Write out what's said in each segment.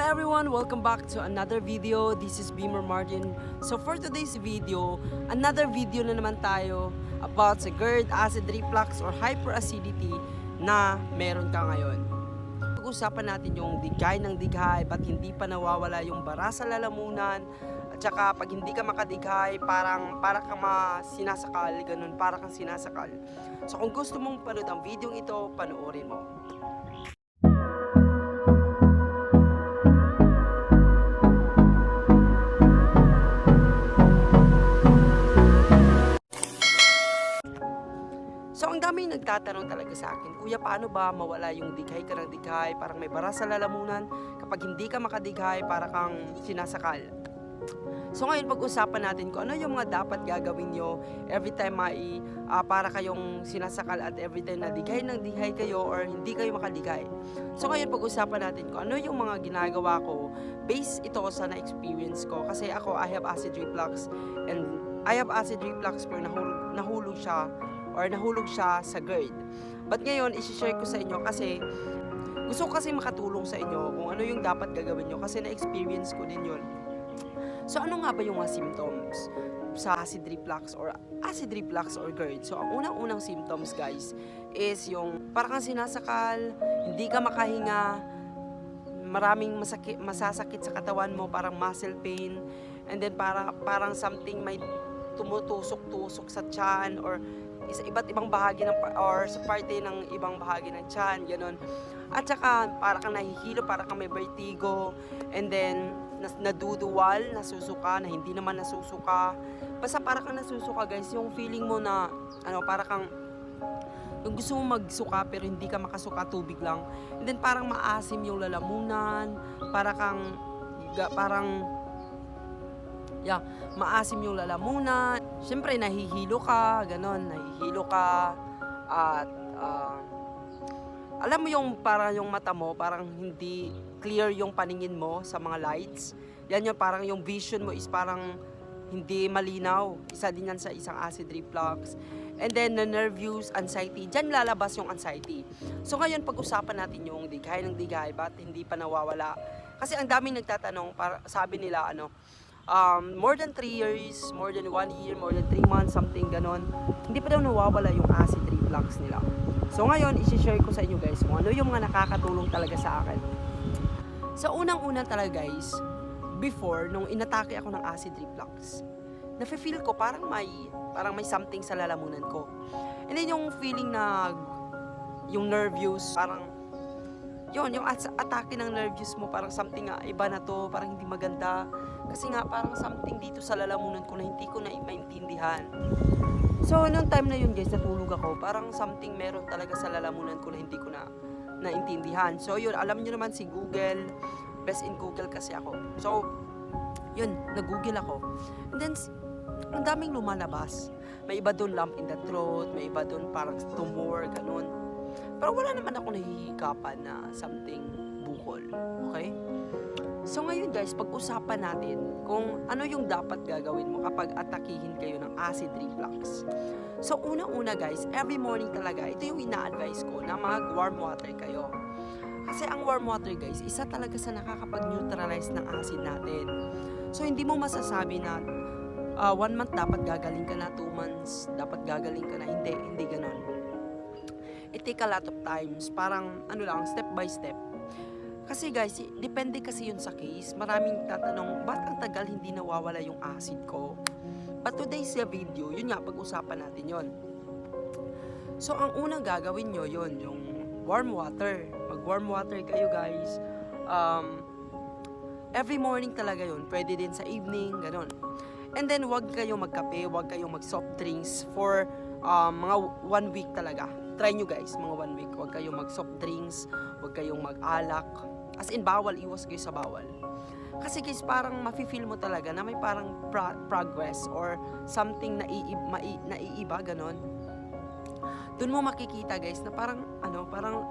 everyone! Welcome back to another video. This is Beamer Martin. So for today's video, another video na naman tayo about sa GERD, acid reflux, or hyperacidity na meron ka ngayon. Pag-usapan natin yung digay ng dighay, ba't hindi pa nawawala yung bara sa lalamunan, at saka pag hindi ka makadighay, parang para kang sinasakal, ganun, para kang sinasakal. So kung gusto mong panood ang video ito, panoorin mo. Daming nagtatanong talaga sa akin, Kuya paano ba mawala yung dighay ka ng dighay, parang may bara sa lalamunan, kapag hindi ka makadighay, para kang sinasakal. So ngayon pag-usapan natin kung ano yung mga dapat gagawin nyo every time mai ah, para kayong sinasakal at every time na dighay ng dighay kayo or hindi kayo makadighay. So ngayon pag-usapan natin kung ano yung mga ginagawa ko based ito sa na-experience ko kasi ako I have acid reflux and I have acid reflux pero nahulog, nahulog siya or nahulog siya sa GERD. But ngayon, isi-share ko sa inyo kasi gusto ko kasi makatulong sa inyo kung ano yung dapat gagawin nyo kasi na-experience ko din yun. So ano nga ba yung mga symptoms sa acid reflux or acid reflux or GERD? So ang unang-unang symptoms guys is yung parang sinasakal, hindi ka makahinga, maraming masakit, masasakit sa katawan mo, parang muscle pain, and then para, parang something may tumutusok-tusok sa tiyan or sa iba't ibang bahagi ng or sa parte ng ibang bahagi ng tiyan, ganun. At saka para kang nahihilo, para kang may vertigo, and then nas, naduduwal, nasusuka, na hindi naman nasusuka. Basta para kang nasusuka guys, yung feeling mo na ano, para kang yung gusto mo magsuka pero hindi ka makasuka tubig lang. And then parang maasim yung lalamunan, para kang ga- parang yeah, maasim yung lalamunan. Siyempre nahihilo ka, ganon, nahihilo ka at ah, alam mo yung para yung mata mo parang hindi clear yung paningin mo sa mga lights. Yan yung parang yung vision mo is parang hindi malinaw. Isa din yan sa isang acid reflux. And then, the nervous anxiety. Diyan lalabas yung anxiety. So, ngayon, pag-usapan natin yung dighay ng dighay, ba't hindi pa nawawala? Kasi ang daming nagtatanong, para, sabi nila, ano, um, more than 3 years, more than 1 year, more than 3 months, something ganon, hindi pa daw nawawala yung acid reflux nila. So, ngayon, isi-share ko sa inyo guys kung ano yung mga nakakatulong talaga sa akin. Sa unang-unang talaga guys, before, nung inatake ako ng acid reflux, nafe-feel ko parang may, parang may something sa lalamunan ko. And then yung feeling na, yung nervous, parang, yun, yung at- atake ng nervous mo, parang something nga, iba na to, parang hindi maganda. Kasi nga, parang something dito sa lalamunan ko na hindi ko na maintindihan. So, nung time na yun guys, natulog ako, parang something meron talaga sa lalamunan ko na hindi ko na naintindihan. So, yun, alam nyo naman si Google, best in Google kasi ako. So, yun, nag-google ako. And then, ang daming lumalabas. May iba doon lump in the throat, may iba doon parang tumor, ganun. Pero wala naman ako nahihikapan na something bukol. Okay? So ngayon guys, pag-usapan natin kung ano yung dapat gagawin mo kapag atakihin kayo ng acid reflux. So unang-una guys, every morning talaga, ito yung ina-advise ko na mag-warm water kayo. Kasi ang warm water guys, isa talaga sa nakakapag-neutralize ng acid natin. So hindi mo masasabi na ah, one month dapat gagaling ka na, two months dapat gagaling ka na. Hindi, hindi ganon. It take a lot of times. Parang ano lang, step by step. Kasi guys, depende kasi yun sa case. Maraming tatanong, ba't ang tagal hindi nawawala yung acid ko? But today's video, yun nga, pag-usapan natin yun. So, ang unang gagawin nyo, yun, yung warm water. Mag-warm water kayo, guys. Um, every morning talaga yun. Pwede din sa evening, ganun. And then, wag kayong magkape, wag kayong mag-soft drinks for um, mga one week talaga. Try nyo guys, mga one week. Wag kayong mag-soft drinks, wag kayong mag-alak. As in, bawal, iwas kayo sa bawal. Kasi guys, parang mafe-feel mo talaga na may parang pro- progress or something na, iib, mai, naiiba, ganon. Doon mo makikita guys na parang, ano, parang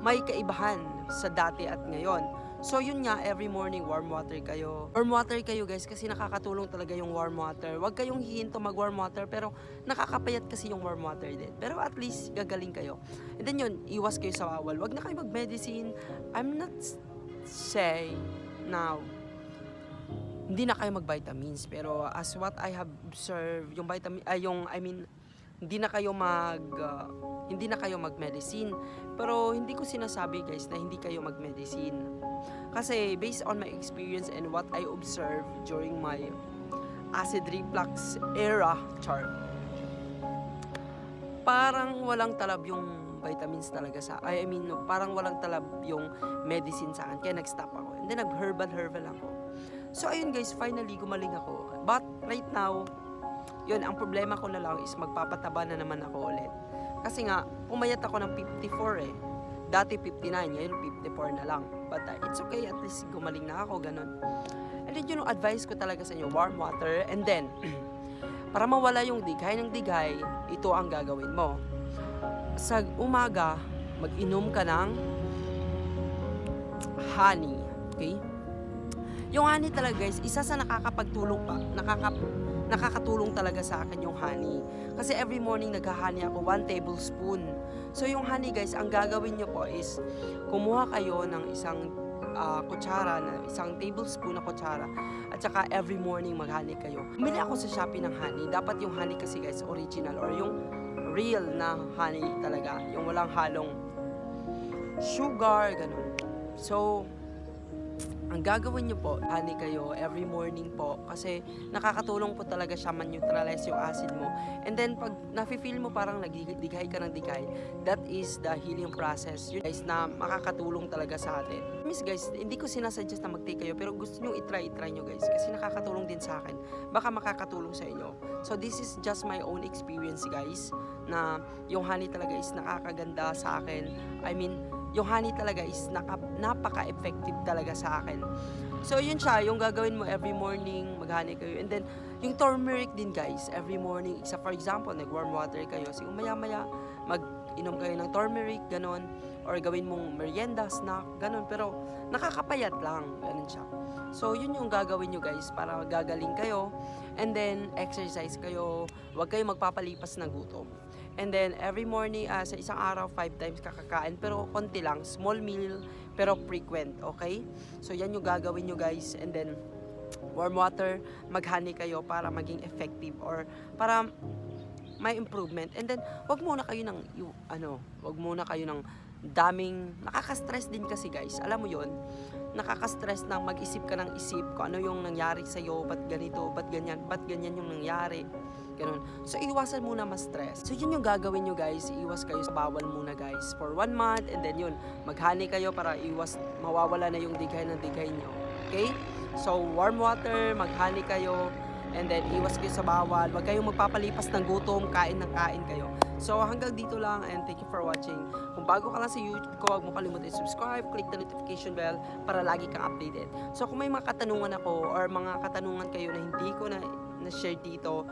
may kaibahan sa dati at ngayon. So yun nga, every morning warm water kayo. Warm water kayo guys kasi nakakatulong talaga yung warm water. Huwag kayong hihinto mag warm water pero nakakapayat kasi yung warm water din. Pero at least gagaling kayo. And then yun, iwas kayo sa bawal. Huwag na kayo mag-medicine. I'm not say now, hindi na kayo mag-vitamins. Pero as what I have observed, yung vitamin, ay yung, I mean, hindi na kayo mag, uh, hindi na kayo mag-medicine. Pero hindi ko sinasabi guys na hindi kayo mag-medicine. Kasi based on my experience and what I observed during my acid reflux era, chart, parang walang talab yung vitamins talaga sa I mean parang walang talab yung medicine sa akin kaya nag-stop ako and then nag-herbal herbal ako so ayun guys finally gumaling ako but right now yun ang problema ko na lang is magpapataba na naman ako ulit kasi nga pumayat ako ng 54 eh dati 59 ngayon 54 na lang but uh, it's okay at least gumaling na ako ganun and then yun yung advice ko talaga sa inyo warm water and then para mawala yung dighay ng dighay, ito ang gagawin mo. Sa umaga, mag-inom ka ng honey. Okay? Yung honey talaga guys, isa sa nakakapagtulong pa, nakaka, nakakatulong talaga sa akin yung honey. Kasi every morning nag-honey ako, 1 tablespoon. So yung honey guys, ang gagawin nyo po is, kumuha kayo ng isang ah, kutsara, na isang tablespoon na kutsara, at saka every morning mag-honey kayo. Bumili ako sa Shopee ng honey. Dapat yung honey kasi guys, original or yung real na honey talaga. Yung walang halong sugar, ganun. So, ang gagawin nyo po, honey kayo every morning po kasi nakakatulong po talaga siya man-neutralize yung acid mo. And then, pag nafe-feel mo parang nagdighay ka ng dighay, that is the healing process. Yun guys, na makakatulong talaga sa atin. Miss guys, hindi ko sinasuggest na mag-take kayo, pero gusto nyo itry, itry nyo guys. Kasi nakakatulong din sa akin. Baka makakatulong sa inyo. So, this is just my own experience guys, na yung honey talaga is nakakaganda sa akin. I mean, yung honey talaga is naka, napaka-effective talaga sa akin. So, yun siya, yung gagawin mo every morning, mag-honey kayo. And then, yung turmeric din guys, every morning, isa for example, nag-warm water kayo, so maya-maya, mag-inom kayo ng turmeric, ganon, or gawin mong merienda, snack, ganon, pero nakakapayat lang, ganon siya. So, yun yung gagawin nyo guys, para gagaling kayo, and then, exercise kayo, huwag kayo magpapalipas ng gutom. And then, every morning, ah, sa isang araw, five times kakakain. Pero konti lang, small meal, pero frequent, okay? So, yan yung gagawin nyo, guys. And then, warm water, maghani kayo para maging effective or para may improvement. And then, wag muna kayo ng, ano, wag muna kayo ng daming, nakaka-stress din kasi guys. Alam mo yon nakaka-stress nang mag-isip ka ng isip kung ano yung nangyari sa'yo, ba't ganito, ba't ganyan, ba't ganyan yung nangyari. Ganun. So, iwasan muna ma-stress. So, yun yung gagawin nyo guys. Iwas kayo sa bawal muna guys for one month and then yun, maghani kayo para iwas, mawawala na yung dighay ng dighay nyo. Okay? So, warm water, maghani kayo, and then iwas kayo sa bawal. Huwag kayong magpapalipas ng gutom, kain ng kain kayo. So, hanggang dito lang and thank you for watching. Kung bago ka lang sa YouTube ko, huwag mo kalimutan subscribe, click the notification bell para lagi kang updated. So, kung may mga katanungan ako or mga katanungan kayo na hindi ko na na-share dito,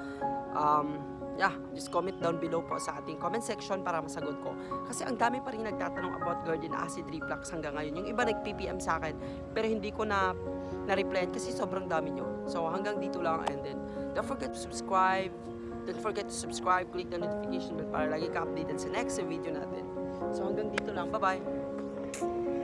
um, yeah, just comment down below po sa ating comment section para masagot ko. Kasi ang dami pa rin nagtatanong about garden acid reflux hanggang ngayon. Yung iba nag-PPM sa akin, pero hindi ko na na-replyan kasi sobrang dami nyo. So hanggang dito lang and then don't forget to subscribe. Don't forget to subscribe, click the notification bell para lagi ka updated sa next video natin. So hanggang dito lang. Bye-bye!